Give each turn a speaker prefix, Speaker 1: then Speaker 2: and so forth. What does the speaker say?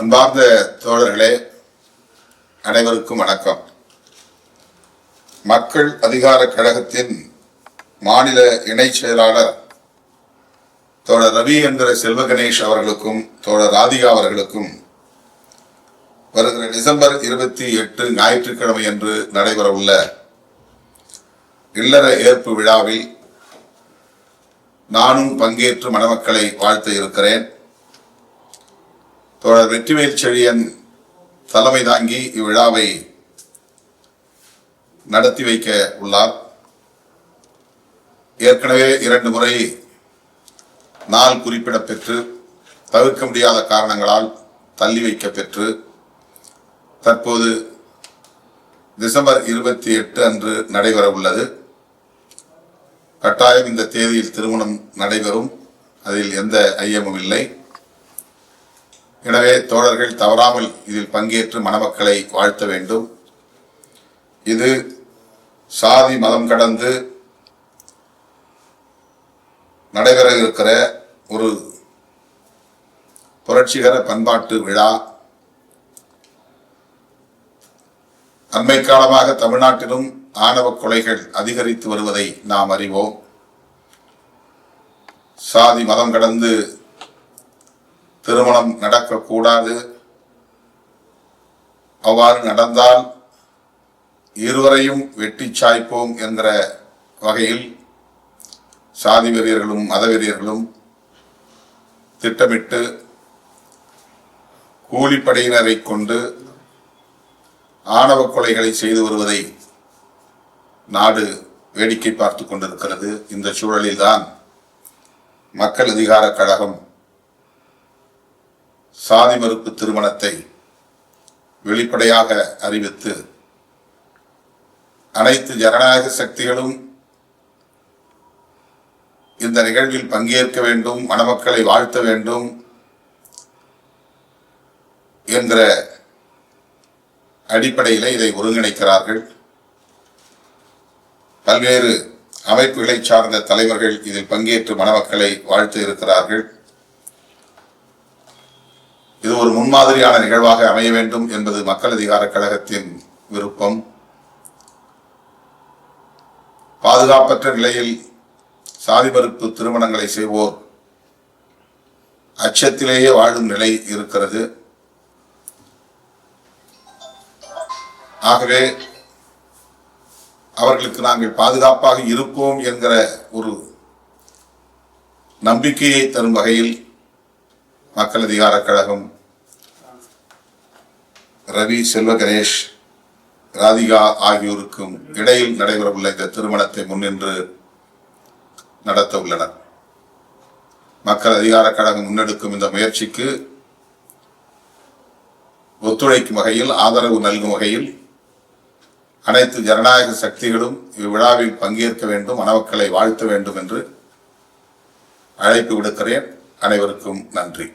Speaker 1: அன்பார்ந்த தோழர்களே அனைவருக்கும் வணக்கம். மக்கள் அதிகார கழகத்தின் மாநில இணைச் செயலாளர் தோழர் ரவி என்கிற செல்வ கணேஷ் அவர்களுக்கும் தோழர் ராதிகா அவர்களுக்கும் வருகிற டிசம்பர் இருபத்தி எட்டு ஞாயிற்றுக்கிழமை அன்று நடைபெறவுள்ள இல்லற ஏற்பு விழாவில் நானும் பங்கேற்று மணமக்களை வாழ்த்த இருக்கிறேன். தோழர் வெற்றிவேல் செழியன் தலைமை தாங்கி இவ்விழாவை நடத்தி வைக்க உள்ளார். ஏற்கனவே இரண்டு முறை நாள் குறிப்பிட பெற்று தவிர்க்க முடியாத காரணங்களால் தள்ளி வைக்க பெற்று தற்போது டிசம்பர் இருபத்தி எட்டு அன்று நடைபெற உள்ளது. கட்டாயம் இந்த தேதியில் திருமணம் நடைபெறும். அதில் எந்த ஐயமும் இல்லை. எனவே தோழர்கள் தவறாமல் இதில் பங்கேற்று மணமக்களை வாழ்த்த வேண்டும். இது சாதி மதம் கடந்து நடைபெற இருக்கிற ஒரு புரட்சிகர பண்பாட்டு விழா. அண்மை காலமாக தமிழ்நாட்டிலும் ஆணவ கொலைகள் அதிகரித்து வருவதை நாம் அறிவோம். சாதி மதம் கடந்து திருமணம் நடக்கக்கூடாது. அவ்வாறு நடந்தால் இருவரையும் வெட்டி சாய்ப்போம் என்ற வகையில் சாதி வெறியர்களும் மத வெறியர்களும் திட்டமிட்டு கூலிப்படையினரை கொண்டு ஆணவ கொலைகளை செய்து வருவதை நாடு வேடிக்கை பார்த்து கொண்டிருக்கிறது. இந்த சூழலில்தான் மக்கள் அதிகார கழகம் சாதி மறுப்பு திருமணத்தை வெளிப்படையாக அறிவித்து அனைத்து ஜனநாயக சக்திகளும் இந்த நிகழ்வில் பங்கேற்க வேண்டும் மணமக்களை வாழ்த்த வேண்டும் என்கிற அடிப்படையில் இதை ஒருங்கிணைக்கிறார்கள். பல்வேறு அமைப்புகளை சார்ந்த தலைவர்கள் இதில் பங்கேற்று மணமக்களை வாழ்த்து இருக்கிறார்கள். ஒரு முன்மாதிரியான நிகழ்வாக அமைய வேண்டும் என்பது மக்கள் அதிகார கழகத்தின் விருப்பம். பாதுகாப்பற்ற நிலையில் சாதி மறுப்பு திருமணங்களை செய்வோர் அச்சத்திலேயே வாழும் நிலை இருக்கிறது. ஆகவே அவர்களுக்கு நாங்கள் பாதுகாப்பாக இருப்போம் என்கிற ஒரு நம்பிக்கையை தரும் வகையில் மக்கள் அதிகார கழகம் ரவி செல்வ கணேஷ் ராதிகா ஆகியோருக்கும் இடையில் நடைபெறவுள்ள இந்த திருமணத்தை முன்னின்று நடத்த உள்ளனர். மக்கள் அதிகார கழகம் முன்னெடுக்கும் இந்த முயற்சிக்கு ஒத்துழைக்கும் வகையில் ஆதரவு நல்கும் வகையில் அனைத்து ஜனநாயக சக்திகளும் இவ்விழாவில் பங்கேற்க வேண்டும் மணமக்களை வாழ்த்த வேண்டும் என்று அழைப்பு விடுக்கிறேன். அனைவருக்கும் நன்றி.